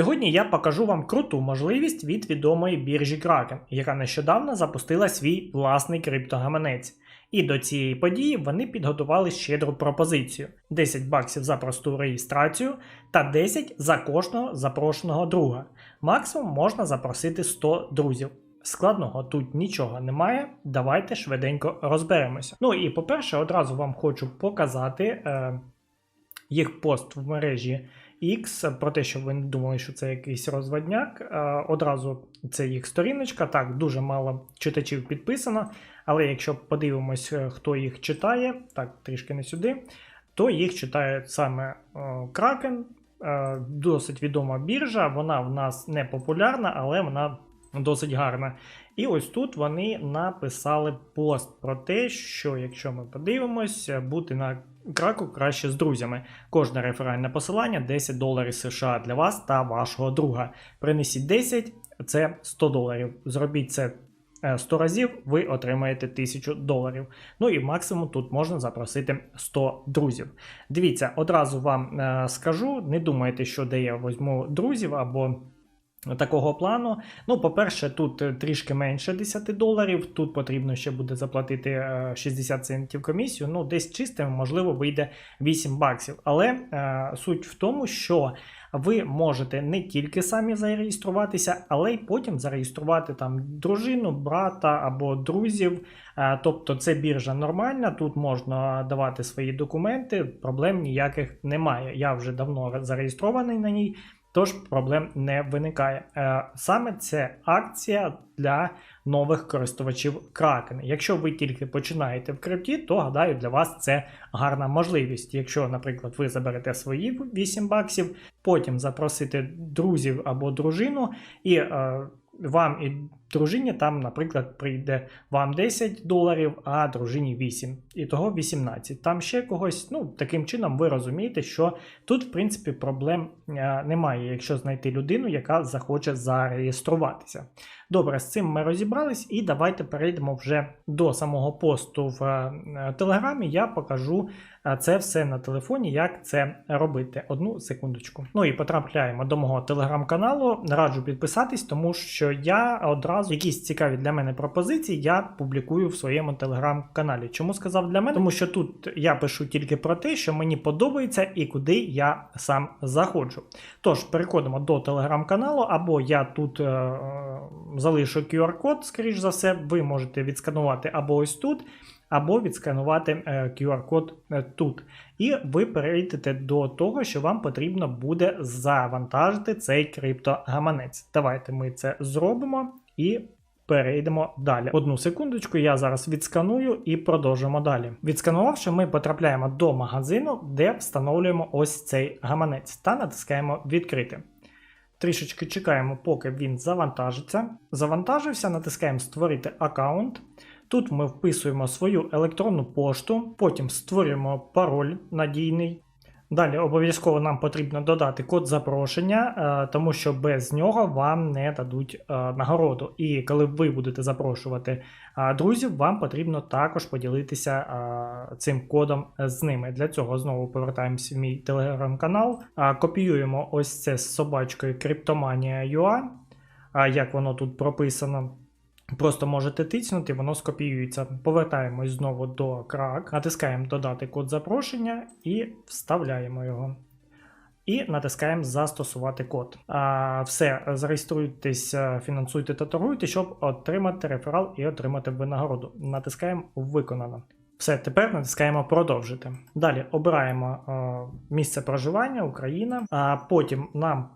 Сьогодні я покажу вам круту можливість від відомої біржі Kraken, яка нещодавно запустила свій власний криптогаманець. І до цієї події вони підготували щедру пропозицію: 10 баксів за просту реєстрацію та 10 за кожного запрошеного друга. Максимум можна запросити 100 друзів. Складного тут нічого немає. Давайте швиденько розберемося. Ну і по-перше, одразу вам хочу показати е, їх пост в мережі X про те, що ви не думали, що це якийсь розводняк. Одразу це їх сторіночка. Так, дуже мало читачів підписано. Але якщо подивимось, е, хто їх читає, так, трішки не сюди, то їх читає саме кракен е, досить відома біржа. Вона в нас не популярна, але вона досить гарна. І ось тут вони написали пост про те, що якщо ми подивимось, бути на краку краще з друзями. Кожне реферальне посилання 10 доларів США для вас та вашого друга. Принесіть 10, це 100 доларів. Зробіть це е, 100 разів, ви отримаєте 1000 доларів. Ну і максимум тут можна запросити 100 друзів. Дивіться, одразу вам е, скажу: не думайте, що де я візьму друзів або. Такого плану. Ну, по-перше, тут е, трішки менше 10 доларів. Тут потрібно ще буде заплатити е, 60 центів комісію. Ну, десь чистим, можливо, вийде 8 баксів. Але е, суть в тому, що ви можете не тільки самі зареєструватися, але й потім зареєструвати там дружину, брата або друзів. Е, тобто це біржа нормальна, тут можна давати свої документи, проблем ніяких немає. Я вже давно зареєстрований на ній. Тож проблем не виникає. Е, Саме це акція для нових користувачів Kraken. Якщо ви тільки починаєте в крипті, то гадаю, для вас це гарна можливість. Якщо, наприклад, ви заберете свої 8 баксів, потім запросите друзів або дружину, і е, вам і дружині там, наприклад, прийде вам 10 доларів, а дружині 8. І того 18. Там ще когось, ну, таким чином ви розумієте, що тут, в принципі, проблем е, немає, якщо знайти людину, яка захоче зареєструватися. Добре, з цим ми розібрались, і давайте перейдемо вже до самого посту в е, Телеграмі. Я покажу е, це все на телефоні, як це робити. Одну секундочку. Ну і потрапляємо до мого телеграм-каналу. Раджу підписатись, тому що я одразу якісь цікаві для мене пропозиції я публікую в своєму телеграм-каналі. Чому сказав для мене? Тому що тут я пишу тільки про те, що мені подобається і куди я сам заходжу. Тож переходимо до телеграм-каналу, або я тут. Е залишу QR-код, скоріш за все, ви можете відсканувати або ось тут, або відсканувати е, QR-код е, тут. І ви перейдете до того, що вам потрібно буде завантажити цей криптогаманець. Давайте ми це зробимо і. Перейдемо далі. Одну секундочку, я зараз відсканую і продовжимо далі. Відсканувавши, ми потрапляємо до магазину, де встановлюємо ось цей гаманець та натискаємо відкрити. Трішечки чекаємо, поки він завантажиться. Завантажився, натискаємо Створити аккаунт. Тут ми вписуємо свою електронну пошту, потім створюємо пароль надійний. Далі обов'язково нам потрібно додати код запрошення, е, тому що без нього вам не дадуть е, нагороду. І коли ви будете запрошувати е, друзів, вам потрібно також поділитися цим кодом з ними. Для цього знову повертаємося в мій телеграм-канал, копіюємо ось це з собачкою Криптоманія.ua, як воно тут прописано. Просто можете тиснути, воно скопіюється. Повертаємось знову до крак, натискаємо додати код запрошення і вставляємо його. І натискаємо Застосувати код. А, Все, зареєструйтесь, фінансуйте та торгуйте, щоб отримати реферал і отримати винагороду. Натискаємо Виконано. Все, тепер натискаємо продовжити. Далі обираємо а, місце проживання, Україна, а потім нам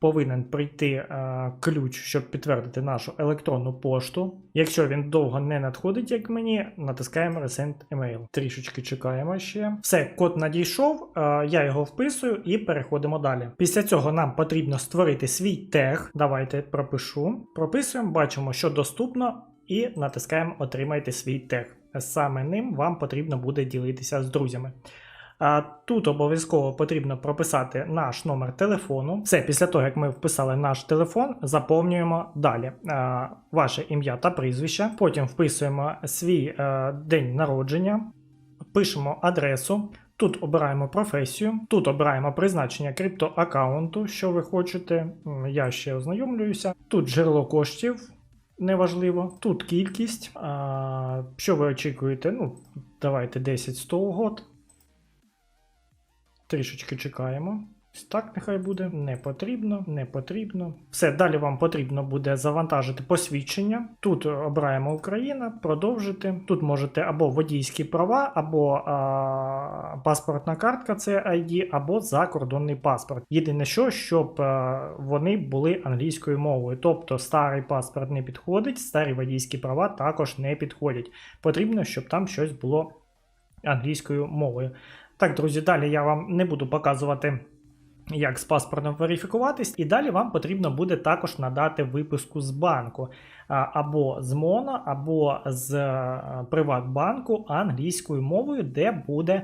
повинен прийти е, ключ, щоб підтвердити нашу електронну пошту. Якщо він довго не надходить, як мені, натискаємо Resend Email. Трішечки чекаємо ще. Все, код надійшов, е, я його вписую і переходимо далі. Після цього нам потрібно створити свій тег. Давайте пропишу. Прописуємо, бачимо, що доступно, і натискаємо Отримайте свій тег. Саме ним вам потрібно буде ділитися з друзями. Тут обов'язково потрібно прописати наш номер телефону. Все, після того, як ми вписали наш телефон, заповнюємо далі а, ваше ім'я та прізвище. Потім вписуємо свій е, день народження, пишемо адресу. Тут обираємо професію, тут обираємо призначення криптоаккаунту, що ви хочете. Я ще ознайомлююся. Тут джерело коштів, неважливо. Тут кількість. Що ви очікуєте? Ну, давайте 10-100 угод. Трішечки чекаємо. Так нехай буде. Не потрібно, не потрібно. Все, далі вам потрібно буде завантажити посвідчення. Тут обираємо Україна, продовжити. Тут можете або водійські права, або а, паспортна картка, це ID, або закордонний паспорт. Єдине що, щоб а, вони були англійською мовою. Тобто старий паспорт не підходить, старі водійські права також не підходять. Потрібно, щоб там щось було англійською мовою. Так, друзі, далі я вам не буду показувати, як з паспортом верифікуватись, і далі вам потрібно буде також надати виписку з банку. Або з МОНО, або з е, Приватбанку англійською мовою, де буде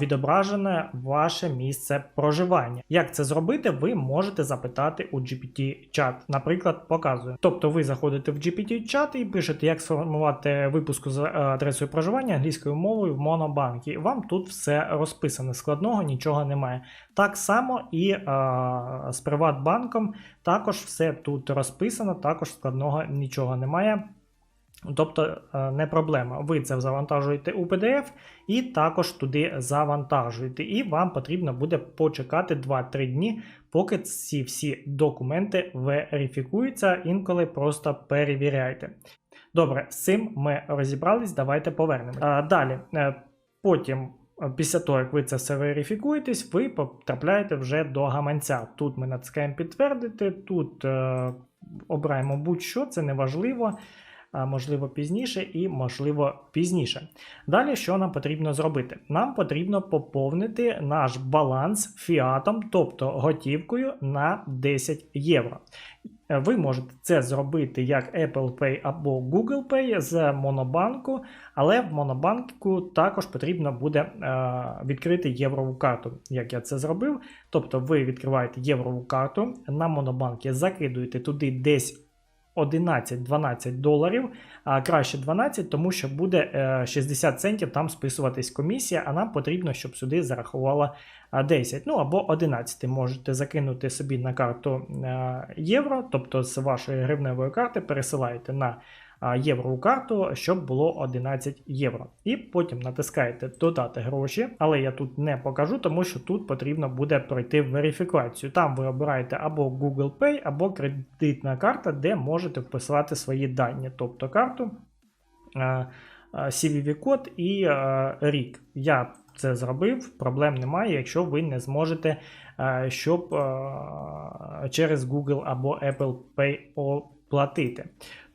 відображене ваше місце проживання. Як це зробити, ви можете запитати у GPT-чат. Наприклад, показую. Тобто ви заходите в GPT-чат і пишете, як сформувати випуску з е, адресою проживання англійською мовою в Монобанкі. Вам тут все розписано. Складного нічого немає. Так само і а, з Приватбанком також все тут розписано, також складного нічого немає. Тобто е, не проблема. Ви це завантажуєте у PDF і також туди завантажуєте. І вам потрібно буде почекати 2-3 дні, поки ці всі документи верифікуються, інколи просто перевіряйте. Добре, з цим ми розібрались, давайте повернемо. Далі, е, потім. е, Після того, як ви це все верифікуєтесь, ви потрапляєте вже до гаманця. Тут ми натискаємо підтвердити, тут е, обираємо будь-що, це не важливо можливо пізніше і можливо пізніше. Далі, що нам потрібно зробити? Нам потрібно поповнити наш баланс фіатом, тобто готівкою на 10 євро. Ви можете це зробити як Apple Pay або Google Pay з Монобанку, але в Монобанку також потрібно буде е, відкрити єврову карту, як я це зробив. Тобто ви відкриваєте єврову карту, на Монобанки закидуєте туди десь 11-12 доларів, а краще 12, тому що буде е, 60 центів там списуватись комісія, а нам потрібно, щоб сюди зарахувала 10. Ну або 11 можете закинути собі на карту е, євро, тобто з вашої гривневої карти пересилаєте на а, єврову карту, щоб було 11 євро. І потім натискаєте додати гроші, але я тут не покажу, тому що тут потрібно буде пройти верифікацію. Там ви обираєте або Google Pay, або кредитна карта, де можете вписати свої дані, тобто карту. CVV-код і рік. Я це зробив, проблем немає, якщо ви не зможете, щоб через Google або Apple Pay оплатити.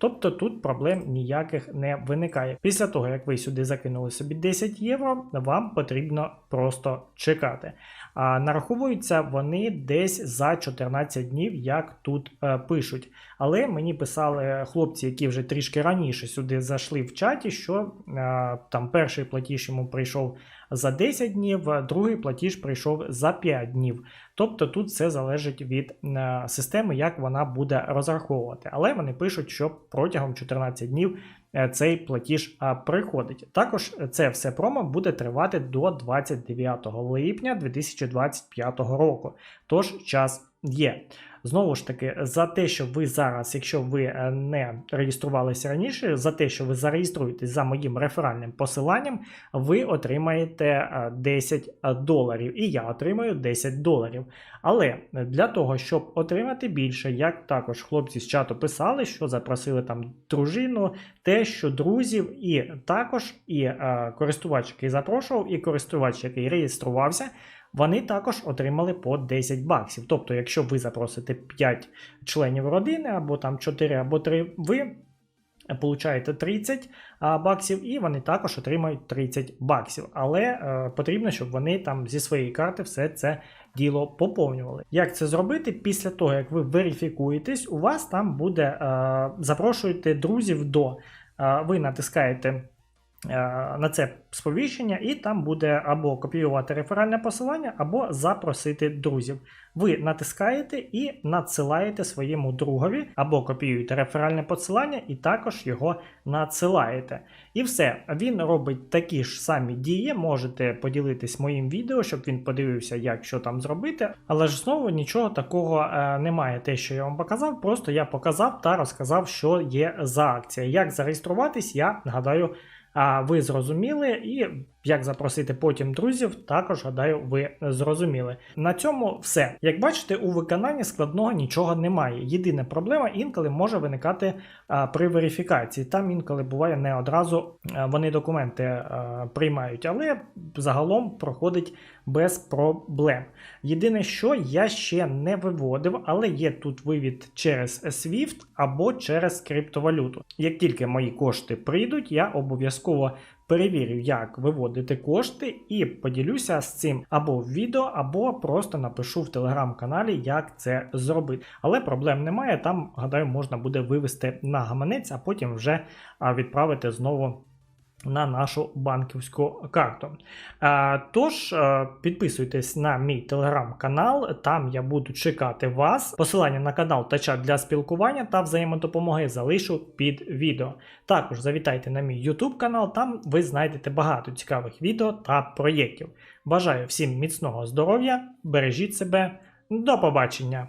Тобто тут проблем ніяких не виникає. Після того, як ви сюди закинули собі 10 євро, вам потрібно просто чекати. А нараховуються вони десь за 14 днів, як тут е, пишуть. Але мені писали хлопці, які вже трішки раніше сюди зайшли в чаті, що е, там перший платіж йому прийшов за 10 днів, другий платіж прийшов за 5 днів. Тобто тут все залежить від е, системи, як вона буде розраховувати. Але вони пишуть, що протягом 14 днів цей платіж приходить. Також це все промо буде тривати до 29 липня 2025 року. Тож час є. Знову ж таки, за те, що ви зараз, якщо ви е, не реєструвалися раніше, за те, що ви зареєструєтесь за моїм реферальним посиланням, ви отримаєте е, 10 доларів. І я отримаю 10 доларів. Але для того, щоб отримати більше, як також хлопці з чату писали, що запросили там дружину, те, що друзів, і також і е, користувач, який запрошував, і користувач, який реєструвався, вони також отримали по 10 баксів. Тобто, якщо ви запросите 5 членів родини, або там 4, або 3, ви получаєте 30 баксів, і вони також отримають 30 баксів. Але е, потрібно, щоб вони там зі своєї карти все це діло поповнювали. Як це зробити? Після того, як ви верифікуєтесь, у вас там буде е, запрошуєте друзів до. Е, ви натискаєте на це сповіщення, і там буде або копіювати реферальне посилання, або запросити друзів. Ви натискаєте і надсилаєте своєму другові, або копіюєте реферальне посилання і також його надсилаєте. І все, він робить такі ж самі дії. Можете поділитись моїм відео, щоб він подивився, як що там зробити. Але ж знову нічого такого е, немає. Те, що я вам показав, просто я показав та розказав, що є за акція. Як зареєструватись, я нагадаю. А ви зрозуміли, і як запросити потім друзів, також гадаю, ви зрозуміли. На цьому все. Як бачите, у виконанні складного нічого немає. Єдина проблема інколи може виникати а, при верифікації. Там інколи буває не одразу а, вони документи а, приймають, але загалом проходить без проблем. Єдине, що я ще не виводив, але є тут вивід через SWIFT або через криптовалюту. Як тільки мої кошти прийдуть, я обов'язково перевірю, як виводити кошти, і поділюся з цим або в відео, або просто напишу в телеграм-каналі, як це зробити. Але проблем немає. Там, гадаю, можна буде вивести на гаманець, а потім вже відправити знову. На нашу банківську карту. Тож підписуйтесь на мій телеграм-канал, там я буду чекати вас. Посилання на канал та чат для спілкування та взаємодопомоги залишу під відео. Також завітайте на мій YouTube канал, там ви знайдете багато цікавих відео та проєктів. Бажаю всім міцного здоров'я, бережіть себе, до побачення!